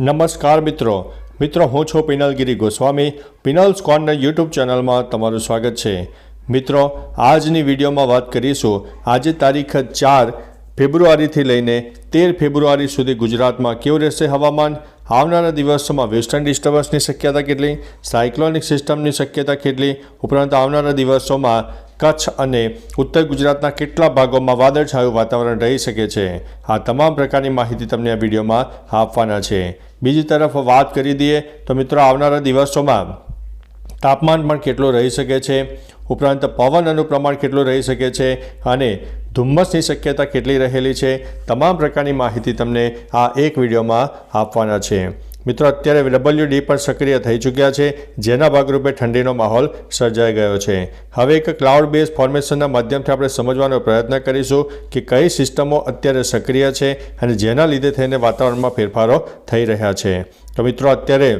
નમસ્કાર મિત્રો. મિત્રો, હું છું પિનલગીરી ગોસ્વામી. પિનલ્સ કોર્નર યુટ્યુબ ચેનલમાં તમારું સ્વાગત છે. મિત્રો, આજની વિડીયોમાં વાત કરીશું. આજે તારીખ ચાર ફેબ્રુઆરીથી લઈને તેર ફેબ્રુઆરી સુધી ગુજરાતમાં કેવું રહેશે હવામાન? આવનારા દિવસોમાં વેસ્ટર્ન ડિસ્ટર્બન્સની શક્યતા કેટલી? સાયક્લોનિક સિસ્ટમની શક્યતા કેટલી? ઉપરાંત આવનારા દિવસોમાં કચ્છ અને ઉત્તર ગુજરાતના કેટલા ભાગોમાં વાદળછાયું વાતાવરણ રહી શકે છે, આ તમામ પ્રકારની માહિતી તમને આ વિડીયોમાં આપવાના છે. બીજી તરફ વાત કરી દઈએ તો મિત્રો આવનારા દિવસોમાં તાપમાન પણ કેટલું રહી શકે છે, ઉપરાંત પવનનું પ્રમાણ કેટલું રહી શકે છે અને ધુમ્મસની શક્યતા કેટલી રહેલી છે, તમામ પ્રકારની માહિતી તમને આ એક વિડીયોમાં આપવાના છે. મિત્રો, અત્યારે ડબલ્યુ ડી પણ સક્રિય થઈ ચૂક્યા છે, જેના ભાગરૂપે ઠંડીનો માહોલ સર્જાઈ ગયો છે. હવે એક ક્લાઉડ બેઝ ફોર્મેશનના માધ્યમથી આપણે સમજવાનો પ્રયત્ન કરીશું કે કઈ સિસ્ટમો અત્યારે સક્રિય છે અને જેના લીધે થઈને વાતાવરણમાં ફેરફારો થઈ રહ્યા છે. તો મિત્રો, અત્યારે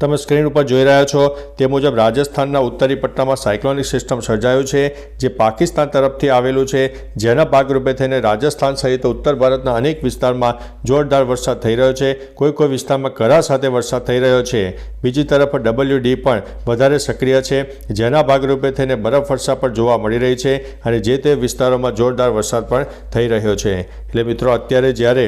તમે સ્ક્રીન ઉપર જોઈ રહ્યા છો તે મુજબ રાજસ્થાનના ઉત્તરી પટ્ટામાં સાયક્લોનિક સિસ્ટમ સર્જાયું છે, જે પાકિસ્તાન તરફથી આવેલું છે. જેના ભાગરૂપે થઈને રાજસ્થાન સહિત ઉત્તર ભારતના અનેક વિસ્તારમાં જોરદાર વરસાદ થઈ રહ્યો છે. કોઈ કોઈ વિસ્તારમાં કરા સાથે વરસાદ થઈ રહ્યો છે. બીજી તરફ ડબલ્યુ ડી પણ વધારે સક્રિય છે, જેના ભાગરૂપે થઈને બરફવર્ષા પણ જોવા મળી રહી છે અને જે તે વિસ્તારોમાં જોરદાર વરસાદ પણ થઈ રહ્યો છે. એટલે મિત્રો, અત્યારે જ્યારે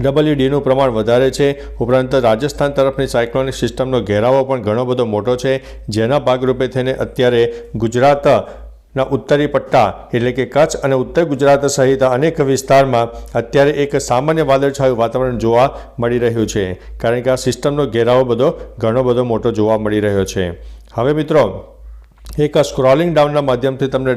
ડબલ્યુ ડીનું પ્રમાણ વધારે છે. ઉપરાંત રાજસ્થાન તરફની સાયક્લોનિક સિસ્ટમનો ઘેરાવો પણ ઘણો બધો મોટો છે. જેના ભાગરૂપે થઈને અત્યારે ગુજરાતના ઉત્તરી પટ્ટા એટલે કે કચ્છ અને ઉત્તર ગુજરાત સહિત અનેક વિસ્તારમાં અત્યારે એક સામાન્ય વાદળછાયું વાતાવરણ જોવા મળી રહ્યું છે. કારણ કે આ સિસ્ટમનો ઘેરાવો બધો ઘણો બધો મોટો જોવા મળી રહ્યો છે. હવે મિત્રો, એક સ્ક્રોલિંગ ડાઉનના માધ્યમથી તમને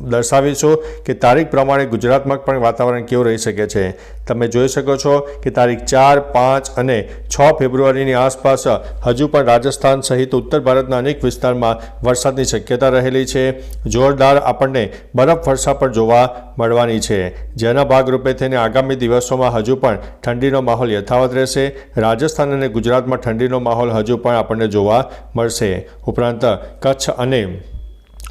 દર્શાવીશું કે તારીખ પ્રમાણે ગુજરાતમાં પણ વાતાવરણ કેવું રહી શકે છે. તમે જોઈ શકો છો કે તારીખ ચાર, પાંચ અને છ ફેબ્રુઆરીની આસપાસ હજુ પણ રાજસ્થાન સહિત ઉત્તર ભારતના અનેક વિસ્તારમાં વરસાદની શક્યતા રહેલી છે. જોરદાર આપણને બરફ વર્ષા પણ જોવા મળવાની છે. જેના ભાગરૂપે થઈને આગામી દિવસોમાં હજુ પણ ઠંડીનો માહોલ યથાવત રહેશે. રાજસ્થાન અને ગુજરાતમાં ઠંડીનો માહોલ હજુ પણ આપણને જોવા મળશે. ઉપરાંત કચ્છ અને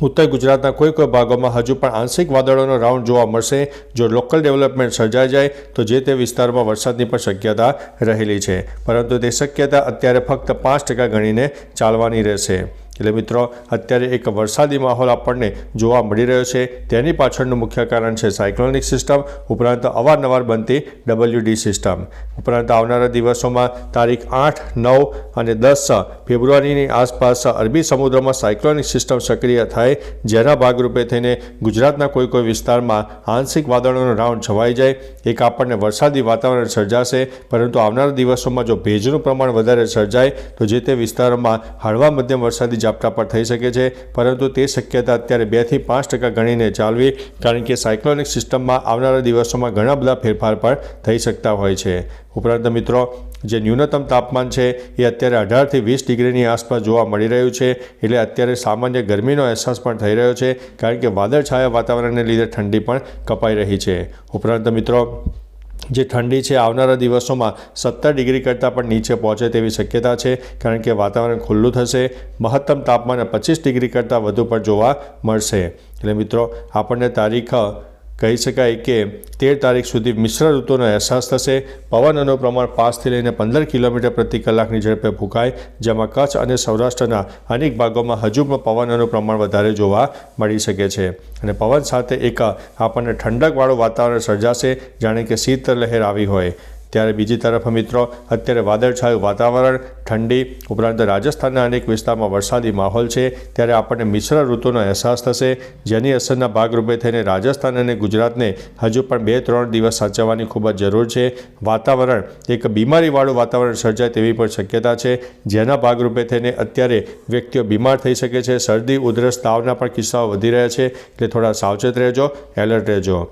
ઉત્તર ગુજરાતના કોઈ કોઈ ભાગોમાં હજુ પણ આંશિક વાદળોનો રાઉન્ડ જોવા મળશે, જો લોકલ ડેવલપમેન્ટ સર્જાઈ જાય, તો જે તે વિસ્તારમાં વરસાદની પણ શક્યતા રહેલી છે. પરંતુ તે શક્યતા અત્યારે ફક્ત પાંચ ટકા ગણીને ચાલવાની રહેશે. એટલે મિત્રો, અત્યારે એક વરસાદી માહોલ આપણને જોવા મળી રહ્યો છે. તેની પાછળનું મુખ્ય કારણ છે સાયક્લોનિક સિસ્ટમ, ઉપરાંત અવારનવાર બનતી ડબલ્યુ ડી સિસ્ટમ. ઉપરાંત આવનારા દિવસોમાં તારીખ આઠ, નવ અને દસ ફેબ્રુઆરીની આસપાસ અરબી સમુદ્રમાં સાયક્લોનિક સિસ્ટમ સક્રિય થાય, જેના ભાગરૂપે થઈને ગુજરાતના કોઈ કોઈ વિસ્તારમાં આંશિક વાદળોનો રાઉન્ડ છવાઈ જાય. એક આપણને વરસાદી વાતાવરણ સર્જાશે, પરંતુ આવનારા દિવસોમાં જો ભેજનું પ્રમાણ વધારે સર્જાય, તો જે તે વિસ્તારોમાં હળવા મધ્યમ વરસાદી ઝાપટા પણ થઈ શકે છે, પરંતુ તે શક્યતા અત્યારે બેથી પાંચ ટકા ગણીને ચાલવી, કારણ કે સાયક્લોનિક સિસ્ટમમાં આવનારા દિવસોમાં ઘણા બધા ફેરફાર પણ થઈ શકતા હોય છે. ઉપરાંત મિત્રો, જે ન્યૂનતમ તાપમાન છે, એ અત્યારે અઢારથી વીસ ડિગ્રીની આસપાસ જોવા મળી રહ્યું છે, એટલે અત્યારે સામાન્ય ગરમીનો અહેસાસ પણ થઈ રહ્યો છે, કારણ કે વાદળછાયા વાતાવરણને લીધે ઠંડી પણ કપાઈ રહી છે. ઉપરાંત મિત્રો જે ઠંડી છે, આવનારા દિવસોમાં સત્તર ડિગ્રી કરતાં પણ નીચે પહોંચે તેવી શક્યતા છે, કારણ કે વાતાવરણ ખુલ્લું થશે. મહત્તમ તાપમાન પચીસ ડિગ્રી કરતાં વધુ પણ જોવા મળશે. એટલે મિત્રો, આપણને તારીખ કહી શકાય કે તેર તારીખ સુધી મિશ્ર ઋતુનો અહેસાસ થશે. પવનનું પ્રમાણ પાંચથી લઈને પંદર કિલોમીટર પ્રતિ કલાકની ઝડપે ફૂંકાય જેમાં કચ્છ અને સૌરાષ્ટ્રના અનેક ભાગોમાં હજુ પણ પવનનું પ્રમાણ વધારે જોવા મળી શકે છે. અને પવન સાથે એક આપણને ઠંડકવાળું વાતાવરણ સર્જાશે, જાણે કે શીતલહેર આવી હોય. ત્યારે બીજી તરફ મિત્રો, અત્યારે વાદળછાયું વાતાવરણ, ઠંડી ઉપરાંત રાજસ્થાનના અનેક વિસ્તારમાં વરસાદી માહોલ છે. ત્યારે આપણને મિશ્ર ઋતુનો અહેસાસ થશે. જેની અસરના ભાગરૂપે થઈને રાજસ્થાન અને ગુજરાતને હજુ પણ બે ત્રણ દિવસ સાચવવાની ખૂબ જ જરૂર છે. વાતાવરણ, એક બીમારીવાળું વાતાવરણ સર્જાય તેવી પણ શક્યતા છે. જેના ભાગરૂપે થઈને અત્યારે વ્યક્તિઓ બીમાર થઈ શકે છે. શરદી, ઉધરસ, તાવના પણ કિસ્સાઓ વધી રહ્યા છે. એટલે થોડા સાવચેત રહેજો, એલર્ટ રહેજો.